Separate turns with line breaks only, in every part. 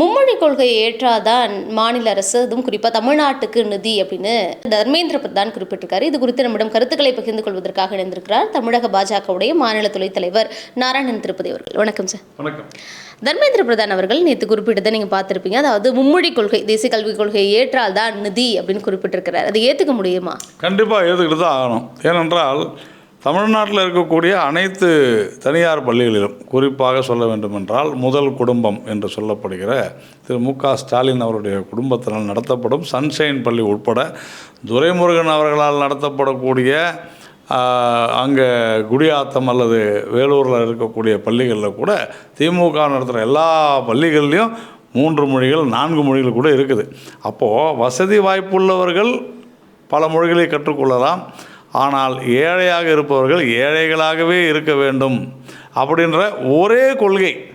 மும்மொழி கொள்கையை ஏற்றாதான் மாநில அரசு அதுவும் குறிப்பாக தமிழ்நாட்டுக்கு நிதி அப்படின்னு தர்மேந்திர பிரதான் குறிப்பிட்டிருக்காரு. இது குறித்து நம்மிடம் கருத்துக்களை பகிர்ந்து கொள்வதற்காக இணைந்திருக்கிறார் தமிழக பாஜகவுடைய மாநில துணைத் தலைவர் நாராயணன் திருப்பதி அவர்கள். வணக்கம் சார்.
வணக்கம்.
தர்மேந்திர பிரதான் அவர்கள் நேற்று குறிப்பிட்டதை நீங்கள் பார்த்துருப்பீங்க. அதாவது மும்மொழி கொள்கை தேசிய கல்விக் கொள்கையை ஏற்றால் தான் நிதி அப்படின்னு குறிப்பிட்டிருக்கிறார். அதை ஏற்றுக்க முடியுமா?
கண்டிப்பாக ஏற்றுக்கிட்டு தான் ஆகணும். ஏனென்றால் தமிழ்நாட்டில் இருக்கக்கூடிய அனைத்து தனியார் பள்ளிகளிலும் குறிப்பாக சொல்ல வேண்டுமென்றால் முதல் குடும்பம் என்று சொல்லப்படுகிற திரு மு க ஸ்டாலின் அவருடைய குடும்பத்தினால் நடத்தப்படும் சன்ஷைன் பள்ளி உட்பட துரைமுருகன் அவர்களால் நடத்தப்படக்கூடிய அங்கே குடியாத்தம் அல்லது வேலூரில் இருக்கக்கூடிய பள்ளிகளில் கூட திமுக நடத்துகிற எல்லா பள்ளிகள்லேயும் மூன்று மொழிகள் நான்கு மொழிகள் கூட இருக்குது. அப்போது வசதி வாய்ப்புள்ளவர்கள் பல மொழிகளை கற்றுக்கொள்ளலாம். ஆனால் ஏழையாக இருப்பவர்கள் ஏழைகளாகவே இருக்க வேண்டும் அப்படின்ற ஒரே கொள்கை.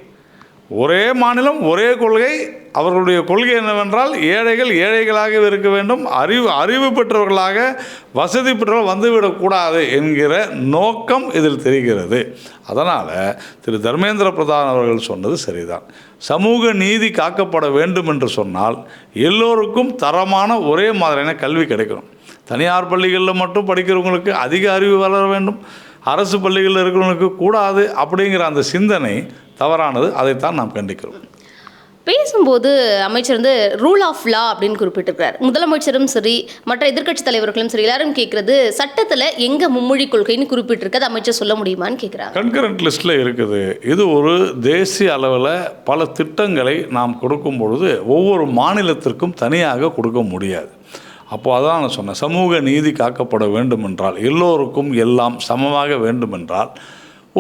ஒரே மாநிலம் ஒரே கொள்கை. அவர்களுடைய கொள்கை என்னவென்றால் ஏழைகள் ஏழைகளாகவே இருக்க வேண்டும். அறிவு அறிவு பெற்றவர்களாக வசதி பெற்றவர்கள் வந்துவிடக்கூடாது என்கிற நோக்கம் இதில் தெரிகிறது. அதனால் திரு தர்மேந்திர பிரதான் அவர்கள் சொன்னது சரிதான். சமூக நீதி காக்கப்பட வேண்டும் என்று சொன்னால் எல்லோருக்கும் தரமான ஒரே மாதிரியான கல்வி கிடைக்கணும். தனியார் பள்ளிகளில் மட்டும் படிக்கிறவங்களுக்கு அதிக அறிவு வளர வேண்டும். அரசு பள்ளிகளில் இருக்கிறவங்களுக்கு கூடாது அப்படிங்கிற அந்த சிந்தனை தவறானது. அதைத்தான் நாம் கண்டிக்கிறோம்.
பேசும்போது அமைச்சர் வந்து ரூல் ஆஃப் லா அப்படின்னு குறிப்பிட்டிருக்கிறார். முதலமைச்சரும் சரி மற்ற எதிர்க்கட்சி தலைவர்களும் சரி எல்லாரும் கேட்கறது சட்டத்தில் எங்க மும்மொழி கொள்கைன்னு குறிப்பிட்டிருக்கு அதை அமைச்சர் சொல்ல முடியுமான்னு கேட்குறாங்க
கன்கரண்ட் லிஸ்ட்டில் இருக்குது. இது ஒரு தேசிய அளவில் பல திட்டங்களை நாம் கொடுக்கும் பொழுது ஒவ்வொரு மாநிலத்திற்கும் தனியாக கொடுக்க முடியாது. அப்போ அதான் நான் சொன்னேன் சமூக நீதி காக்கப்பட வேண்டுமென்றால் எல்லோருக்கும் எல்லாம் சமமாக வேண்டுமென்றால்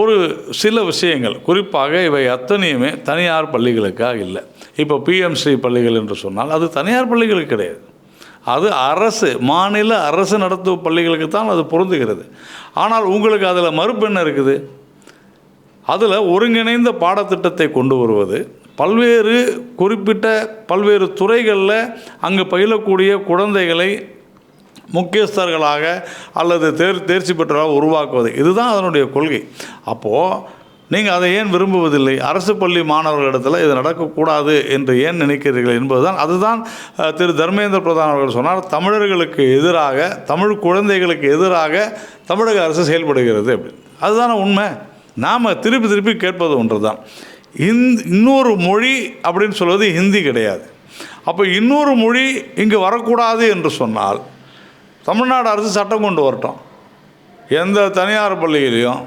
ஒரு சில விஷயங்கள் குறிப்பாக இவை அத்தனையுமே தனியார் பள்ளிகளுக்காக இல்லை. இப்போ பிஎம்சி பள்ளிகள் என்று சொன்னால் அது தனியார் பள்ளிகளுக்கு கிடையாது. அது அரசு மாநில அரசு நடத்தும் பள்ளிகளுக்கு தான் அது பொருந்துகிறது. ஆனால் உங்களுக்கு அதில் மறுப்பு என்ன இருக்குது? அதில் ஒருங்கிணைந்த பாடத்திட்டத்தை கொண்டு வருவது பல்வேறு குறிப்பிட்ட பல்வேறு துறைகளில் அங்கு பயிலக்கூடிய குழந்தைகளை முக்கியஸ்தர்களாக அல்லது தேர் தேர்ச்சி பெற்றவராக உருவாக்குவது. இதுதான் அதனுடைய கொள்கை. அப்போது நீங்கள் அதை ஏன் விரும்புவதில்லை? அரசு பள்ளி மாணவர்களிடத்தில் இது நடக்கக்கூடாது என்று ஏன் நினைக்கிறீர்கள் என்பதுதான் அதுதான் திரு தர்மேந்திர பிரதான் அவர்கள் சொன்னார் தமிழர்களுக்கு எதிராக தமிழ் குழந்தைகளுக்கு எதிராக தமிழக அரசு செயல்படுகிறது அப்படின்னு. அதுதான உண்மை. நாம் திருப்பி திருப்பி கேட்பது ஒன்று தான் இந் இன்னொரு மொழி அப்படின்னு சொல்வது ஹிந்தி கிடையாது. அப்போ இன்னொரு மொழி இங்கு வரக்கூடாது என்று சொன்னால் தமிழ்நாடு அரசு சட்டம் கொண்டு வரட்டும். எந்த தனியார் பள்ளியிலையும்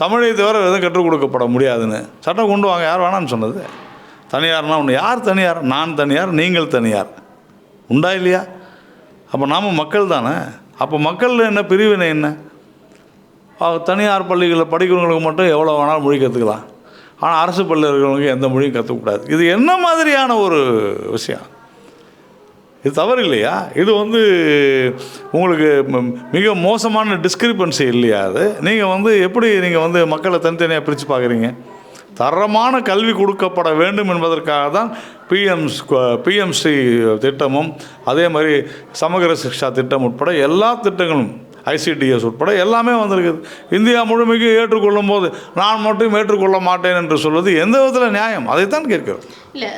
தமிழை தவிர எதுவும் கற்றுக் கொடுக்கப்பட முடியாதுன்னு சட்டம் கொண்டு வாங்க. யார் வேணான்னு சொன்னது? தனியார்னா ஒன்று யார் தனியார்? நான் தனியார் நீங்கள் தனியார். உண்டா இல்லையா? அப்போ நாம் மக்கள் தானே. அப்போ மக்களில் என்ன பிரிவினை என்ன? தனியார் பள்ளிகளில் படிக்கிறவங்களுக்கு மட்டும் எவ்வளோ வேணாலும் மொழி கற்றுக்கலாம் ஆனால் அரசு பள்ளியில் எந்த மொழியும் கற்றுக்கூடாது. இது என்ன மாதிரியான ஒரு விஷயம்? இது தவறு இல்லையா இது வந்து உங்களுக்கு ம- மிக மோசமான டிஸ்கிரிப்பன்சி இல்லையா அது? நீங்கள் வந்து எப்படி நீங்கள் வந்து மக்களை தனித்தனியாக பிரித்து பார்க்குறீங்க? தரமான கல்வி கொடுக்கப்பட வேண்டும் என்பதற்காக தான் பிஎம் பிஎம்சி திட்டமும் அதே மாதிரி சமகர சிக்ஷா திட்டம் உட்பட எல்லா திட்டங்களும் ஐசிடிஎஸ் உட்பட எல்லாமே வந்திருக்குது. இந்தியா முழுமைக்கு ஏற்றுக்கொள்ளும் போது நான் மட்டும் ஏற்றுக்கொள்ள மாட்டேன் என்று சொல்வது எந்த விதத்தில் நியாயம்? அதைத்தான் கேட்கிறோம்.
இல்லை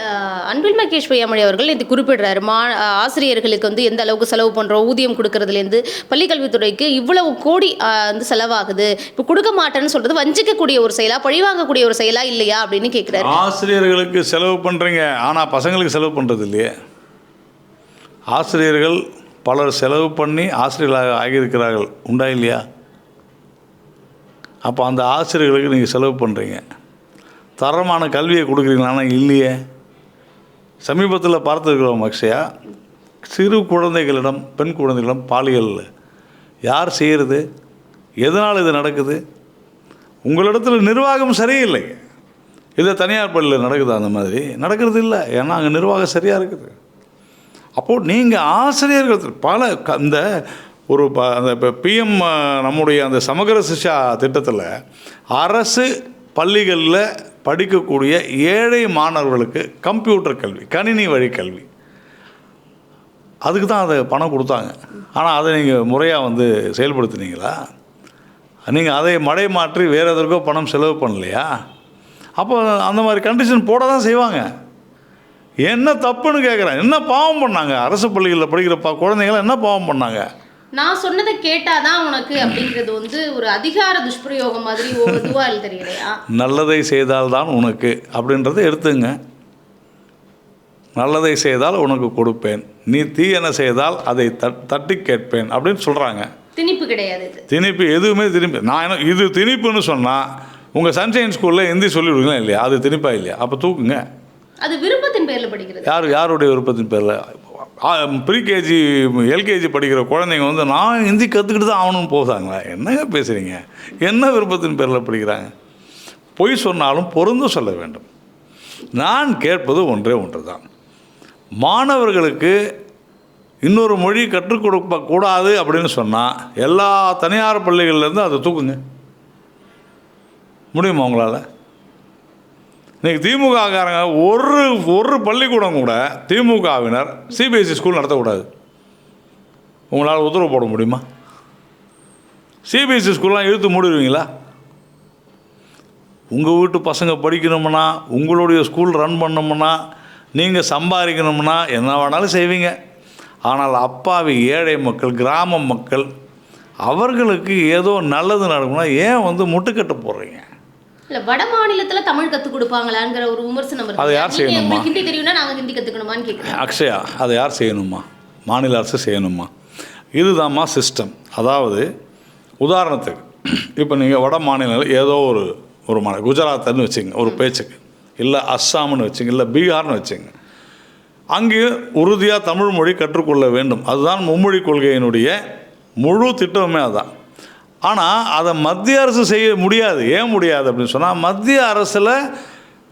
அன்பில் மகேஷ் பொய்யாமொழி அவர்கள் இது குறிப்பிடுறாரு. மா ஆசிரியர்களுக்கு வந்து எந்த அளவுக்கு செலவு பண்ணுறோம் ஊதியம் கொடுக்கறதுலேருந்து பள்ளிக்கல்வித்துறைக்கு இவ்வளவு கோடி வந்து செலவாகுது. இப்போ கொடுக்க மாட்டேன்னு சொல்றது வஞ்சிக்கக்கூடிய ஒரு செயலா பழிவாங்கக்கூடிய ஒரு செயலா இல்லையா அப்படின்னு கேட்குறாரு.
ஆசிரியர்களுக்கு செலவு பண்ணுறீங்க ஆனால் பசங்களுக்கு செலவு பண்ணுறது இல்லையே ஆசிரியர்கள் பலர் செலவு பண்ணி ஆசிரியர்களாக ஆகியிருக்கிறார்கள். உண்டா இல்லையா? அப்போ அந்த ஆசிரியர்களுக்கு நீங்கள் செலவு பண்ணுறீங்க தரமான கல்வியை கொடுக்குறீங்களானா இல்லையே. சமீபத்தில் பார்த்துருக்கிறோம் அக்ஷயா. சிறு குழந்தைகளிடம் பெண் குழந்தைகளிடம் பாலியல் யார் செய்கிறது எதனால் இது நடக்குது? உங்களிடத்தில் நிர்வாகம் சரியில்லை இதை தனியார் பள்ளியில் நடக்குது அந்த மாதிரி? நடக்கிறது இல்லை. ஏன்னா அங்கே நிர்வாகம் சரியாக இருக்குது. அப்போது நீங்கள் ஆசிரியர்கள் பல க- இந்த ஒரு ப அந்த இப்போ பிஎம் நம்முடைய அந்த சமகர சிஷா திட்டத்தில் அரசு பள்ளிகளில் படிக்கக்கூடிய ஏழை மாணவர்களுக்கு கம்ப்யூட்டர் கல்வி கணினி வழி கல்வி. அதுக்கு தான் அதை பணம் கொடுத்தாங்க. ஆனால் அதை நீங்கள் முறையாக வந்து செயல்படுத்துனீங்களா? நீங்கள் அதை மடை மாற்றி வேறு எதற்கோ பணம் செலவு பண்ணலையா? அப்போ அந்த மாதிரி கண்டிஷன் போட தான் செய்வாங்க. என்ன தப்புன்னு கேட்குறேன் என்ன பாவம் பண்ணாங்க? அரசு பள்ளிகளில் படிக்கிற பா குழந்தைங்களாம் என்ன பாவம் பண்ணாங்க?
நான் சொன்னதை கேட்டாதான் உனக்கு அப்படிங்கிறது வந்து ஒரு அதிகார துஷ்பிரயோகம் மாதிரி ஒரு இதுவா தெரியலையா?
நல்லதை செய்தால்தான் உனக்கு. அப்படின்றத எடுத்துங்க. நல்லதை செய்தால் உனக்கு கொடுப்பேன். நீ தீயன செய்தால் அதை தட் தட்டி கேட்பேன் அப்படின்னு சொல்கிறாங்க
திணிப்பு கிடையாது
திணிப்பு எதுவுமே திணிப்பு. நான் என்ன இது திணிப்புன்னு சொன்னால் உங்கள் சன்ஷைன் ஸ்கூலில் ஹிந்தி சொல்லிவிடுங்களா இல்லையா? அது திணிப்பா இல்லையா? அப்போ தூக்குங்க.
அது விருப்பத்தின் பேரில் படிக்கிறது.
யார் யாருடைய விருப்பத்தின் பேரில்? ப்ரீகேஜி எல்கேஜி படிக்கிற குழந்தைங்க வந்து நான் ஹிந்தி கற்றுக்கிட்டு தான் ஆகணும்னு போதாங்களா என்னங்க பேசுகிறீங்க என்ன விருப்பத்தின் பேரில் படிக்கிறாங்க? பொய் சொன்னாலும் பொருந்து சொல்ல வேண்டும். நான் கேட்பது ஒன்றே ஒன்று தான் மாணவர்களுக்கு இன்னொரு மொழி கற்றுக் கொடுக்க கூடாது அப்படின்னு சொன்னால் எல்லா தனியார் பள்ளிகள்லேருந்து அதை தூக்குங்க. முடியுமா உங்களால்? இன்றைக்கி திமுககாரங்க ஒரு ஒரு பள்ளிக்கூடம் கூட திமுகவினர் சிபிஎஸ்சி ஸ்கூல் நடத்தக்கூடாது. உங்களால் உத்தரவு போட முடியுமா? சிபிஎஸ்சி ஸ்கூல்லாம் இழுத்து மூடிடுவீங்களா? உங்கள் வீட்டு பசங்க படிக்கணும்னா உங்களுடைய ஸ்கூல் ரன் பண்ணணும்னா நீங்கள் சம்பாதிக்கணும்னா என்ன வேணாலும் செய்வீங்க. ஆனால் அப்பாவி ஏழை மக்கள் கிராம மக்கள் அவர்களுக்கு ஏதோ நல்லது நடக்கணும்னா ஏன் வந்து முட்டுக்கட்டை போடுறீங்க?
இல்ல வட மாநிலத்துல தமிழ் கத்து கொடுப்பாங்களாங்கிற ஒரு விமர்சனம்.
அதை யார் செய்யணுமா?
ஹிந்தி தெரியும்னா நாங்க ஹிந்தி கத்துக்கணுமான்னு கேக்குறேன்.
அக்ஷயா அதை யார் செய்யணுமா மாநில அரசு செய்யணுமா இதுதாம்மா சிஸ்டம் அதாவது உதாரணத்துக்கு இப்போ நீங்கள் வட மாநிலங்கள் ஏதோ ஒரு ஒரு மாநிலம் குஜராத்னு வச்சுங்க ஒரு பேச்சுக்கு. இல்லை அஸ்ஸாம்னு வச்சுங்க இல்லை பீகார்னு வச்சுங்க. அங்கே உறுதியாக தமிழ் மொழி கற்றுக்கொள்ள வேண்டும். அதுதான் மும்மொழி கொள்கையினுடைய முழு திட்டமே அதுதான் ஆனால் அதை மத்திய அரசு செய்ய முடியாது. ஏன் முடியாது அப்படின்னு சொன்னால் மத்திய அரசில்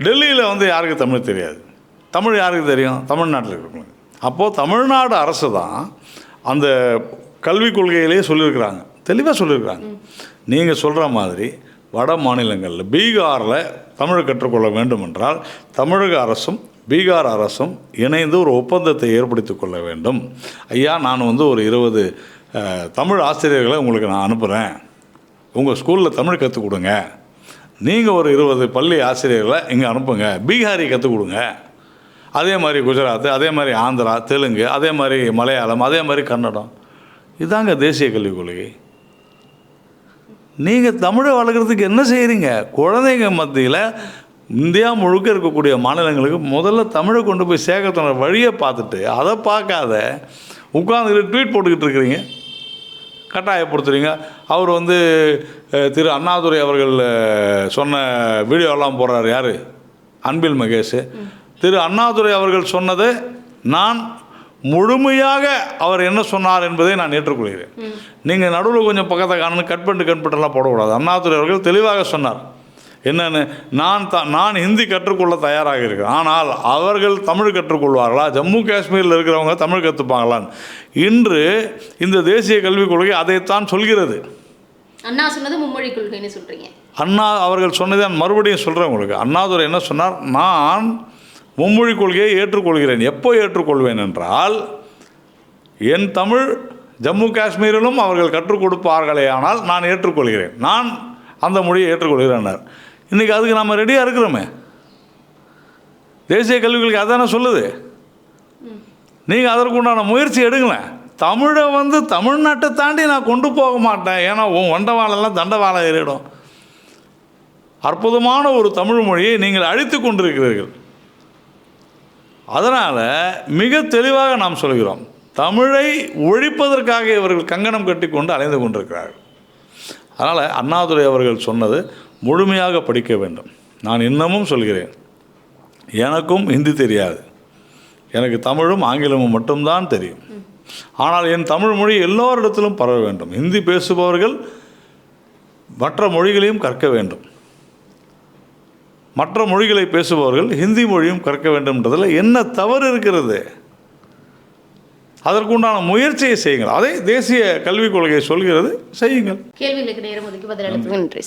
டெல்லியில் வந்து யாருக்கு தமிழ் தெரியாது? தமிழ் யாருக்கு தெரியும்? தமிழ்நாட்டில் இருக்கிறவங்க அப்போது தமிழ்நாடு அரசு தான் அந்த கல்விக் கொள்கையிலேயே சொல்லியிருக்கிறாங்க. தெளிவாக சொல்லியிருக்கிறாங்க. நீங்கள் சொல்கிற மாதிரி வட மாநிலங்களில் பீகாரில் தமிழ் கற்றுக்கொள்ள வேண்டும் என்றால் தமிழக அரசும் பீகார் அரசும் இணைந்து ஒரு ஒப்பந்தத்தை ஏற்படுத்தி கொள்ள வேண்டும். ஐயா நான் வந்து ஒரு இருபது தமிழ் ஆசிரியர்களை உங்களுக்கு நான் அனுப்புகிறேன் உங்கள் ஸ்கூலில் தமிழ் கற்றுக் கொடுங்க. நீங்கள் ஒரு இருபது பள்ளி ஆசிரியர்களை இங்கே அனுப்புங்க. பீகாரி கற்றுக் கொடுங்க. அதே மாதிரி குஜராத் அதே மாதிரி ஆந்திரா தெலுங்கு அதே மாதிரி மலையாளம் அதே மாதிரி கன்னடம். இதாங்க தேசிய கல்விக் கொள்கை. நீங்கள் தமிழை வளர்க்குறதுக்கு என்ன செய்கிறீங்க குழந்தைங்க மத்தியில் இந்தியா முழுக்க இருக்கக்கூடிய மாநிலங்களுக்கு முதல்ல தமிழை கொண்டு போய் சேர்க்கறதுன வழியை பார்த்துட்டு அதை பார்க்காத உட்காந்துக்கிட்டு ட்வீட் போட்டுக்கிட்டு இருக்கிறீங்க. கட்டாயப்படுத்துறீங்க. அவர் வந்து திரு அண்ணாதுரை அவர்கள் சொன்ன வீடியோலாம் போடுறாரு யார்? அன்பில் மகேஷ். திரு அண்ணாதுரை அவர்கள் சொன்னதை நான் முழுமையாக அவர் என்ன சொன்னார் என்பதை நான் ஏற்றுக்கொள்கிறேன். நீங்கள் நடுவில் கொஞ்சம் பக்கத்தை காணணும் கட் பண்ணிட்டு கட் பண்ணிட்டுலாம் போடக்கூடாது. அண்ணாதுரை அவர்கள் தெளிவாக சொன்னார். என்னன்னு நான் த நான் ஹிந்தி கற்றுக்கொள்ள தயாராக இருக்கிறேன் ஆனால் அவர்கள் தமிழ் கற்றுக்கொள்வார்களா? ஜம்மு காஷ்மீரில் இருக்கிறவங்க தமிழ் கற்றுப்பாங்களான்னு இன்று இந்த தேசிய கல்விக் கொள்கை அதைத்தான் சொல்கிறது.
அண்ணா சொன்னது மும்மொழி கொள்கைன்னு சொல்றீங்க.
அண்ணா அவர்கள் சொன்னதை நான் மறுபடியும் சொல்கிறேன் உங்களுக்கு. அண்ணாதுரை என்ன சொன்னார்? நான் மும்மொழி கொள்கையை ஏற்றுக்கொள்கிறேன். எப்போ ஏற்றுக்கொள்வேன் என்றால் என் தமிழ் ஜம்மு காஷ்மீரிலும் அவர்கள் கற்றுக் கொடுப்பார்களே ஆனால் நான் ஏற்றுக்கொள்கிறேன். நான் அந்த மொழியை ஏற்றுக்கொள்கிறேன்னார் இன்றைக்கி அதுக்கு நம்ம ரெடியாக இருக்கிறோமே. தேசிய கல்விகளுக்கு அதானே சொல்லுது? நீங்கள் அதற்குண்டான முயற்சி எடுங்களேன். தமிழை வந்து தமிழ்நாட்டை தாண்டி நான் கொண்டு போக மாட்டேன். ஏன்னா உன் வண்டவாளெல்லாம் தண்டவாளம் ஏறிடும். அற்புதமான ஒரு தமிழ் மொழியை நீங்கள் அழித்து கொண்டிருக்கிறீர்கள். அதனால் மிக தெளிவாக நாம் சொல்கிறோம். தமிழை ஒழிப்பதற்காக இவர்கள் கங்கணம் கட்டி கொண்டு அலைந்து கொண்டிருக்கிறார்கள். அதனால் அண்ணாதுரை அவர்கள் சொன்னது முழுமையாக படிக்க வேண்டும். நான் இன்னமும் சொல்கிறேன். எனக்கும் ஹிந்தி தெரியாது. எனக்கு தமிழும் ஆங்கிலமும் மட்டும்தான் தெரியும். ஆனால் என் தமிழ் மொழி எல்லோரிடத்திலும் பரவ வேண்டும். ஹிந்தி பேசுபவர்கள் மற்ற மொழிகளையும் கற்க வேண்டும். மற்ற மொழிகளை பேசுபவர்கள் ஹிந்தி மொழியும் கற்க வேண்டும்ன்றதில் என்ன தவறு இருக்கிறது? அதற்குண்டான முயற்சியை செய்யுங்கள். அதை தேசிய கல்விக் கொள்கை சொல்கிறது செய்யுங்கள்.
கேள்விகளுக்கு நேரம் ஒதுக்கி பதிலளிப்புக்கு நன்றி